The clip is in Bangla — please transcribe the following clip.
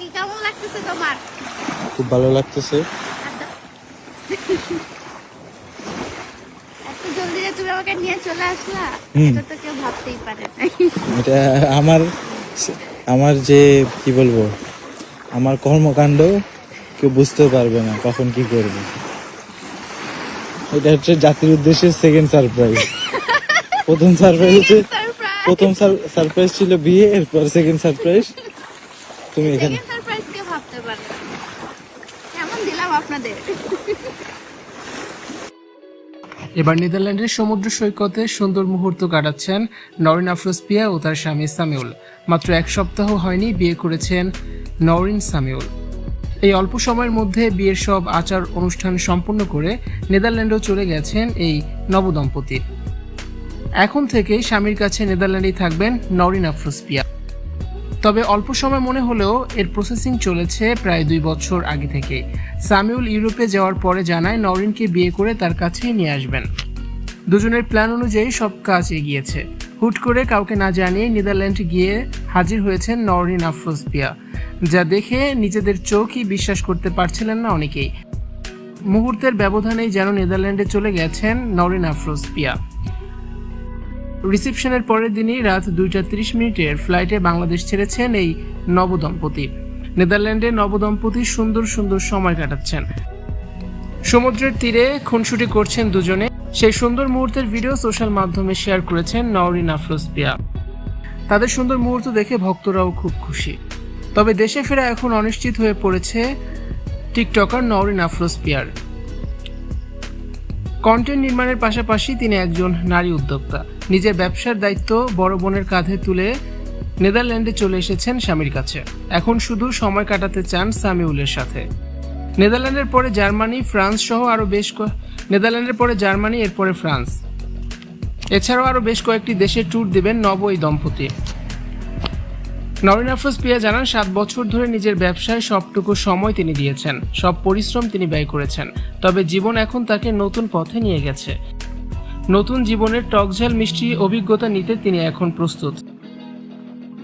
কি কেমন লাগতেছে তোমার? খুব ভালো লাগতেছে। আচ্ছা। এত জলদি যে তুমি আমাকে নিয়ে চলে আসলা এটা তো কেউ ভাবতেই পারে না এটা আমার আমার যে কি বলব আমার কর্মকাণ্ড কেউ বুঝতে পারবে না কখন কি করবে। এটা হচ্ছে জাতির উদ্দেশ্যে সেকেন্ড সারপ্রাইজ প্রথম সারপ্রাইজ হচ্ছে প্রথম সারপ্রাইজ ছিল বিয়ে এরপর সেকেন্ড সারপ্রাইজ তুমি এখানে। সারপ্রাইজ কেউ ভাবতে পারে না। কেমন দিলাম আপনাদের? এবার নেদারল্যান্ডের সমুদ্র সৈকতে সুন্দর মুহূর্ত কাটাচ্ছেন নরিন আফরোজ পিয়া ও তার স্বামী সামিউল। মাত্র এক সপ্তাহ হয়নি বিয়ে করেছেন নরিন সামিউল। এই অল্প সময়ের মধ্যে বিয়ের সব আচার অনুষ্ঠান সম্পন্ন করে নেদারল্যান্ডেও চলে গেছেন এই নবদম্পতি। এখন থেকে স্বামীর কাছে নেদারল্যান্ডেই থাকবেন নরিন আফরোজ পিয়া তবে অল্প সময় মনে হলেও এর প্রসেসিং চলেছে প্রায় দুই বছর আগে থেকে সামিউল ইউরোপে যাওয়ার পরে জানায় নরিনকে বিয়ে করে তার কাছেই নিয়ে আসবেন। দুজনের প্ল্যান অনুযায়ী সব কাজ এগিয়েছে। হুট করে কাউকে না জানিয়ে নেদারল্যান্ড গিয়ে হাজির হয়েছেন নরিন আফরোজ পিয়া যা দেখে নিজেদের চোখই বিশ্বাস করতে পারছিলেন না অনেকেই। মুহূর্তের ব্যবধানেই যেন নেদারল্যান্ডে চলে গেছেন নরিন আফরোজ পিয়া রিসেপশনের পরের দিনই রাত দুইটা তিরিশ মিনিটের ফ্লাইটে বাংলাদেশ ছেড়েছেন এই নবদম্পতি। নেদারল্যান্ডে নবদম্পতি সুন্দর সুন্দর সময় কাটাচ্ছেন। সমুদ্রের তীরে খুনসুটি করছেন দুজনে। সেই সুন্দর মুহূর্তের ভিডিও সোশ্যাল মাধ্যমে শেয়ার করেছেন নওরিন আফরোজ পিয়া তাদের সুন্দর মুহূর্ত দেখে ভক্তরাও খুব খুশি। তবে দেশে ফেরা এখন অনিশ্চিত হয়ে পড়েছে TikToker Nowrin Afroz peer content নির্মাণের পাশাপাশি তিনি একজন নারী উদ্যোক্তা। নিজের ব্যবসার দায়িত্ব বড় বোনের কাঁধে তুলে নেদারল্যান্ডে চলে এসেছেন স্বামীর কাছে। এখন শুধু সময় কাটাতে চান সামিউলের সাথে। নেদারল্যান্ডের পরে জার্মানি, ফ্রান্স সহ আরও বেশ নেদারল্যান্ডের পরে জার্মানি, এরপরে ফ্রান্স। এছাড়াও আরও বেশ কয়েকটি দেশে ট্যুর দেবেন নব এই দম্পতি। নরিন আফরোজ পিয়া জানান, সাত বছর ধরে নিজের ব্যবসায় সবটুকু সময় তিনি দিয়েছেন। সব পরিশ্রম তিনি ব্যয় করেছেন। তবে জীবন এখন তাকে নতুন পথে নিয়ে গেছে। নতুন জীবনের টকঝাল মিষ্টি অভিজ্ঞতা নিতে তিনি এখন প্রস্তুত।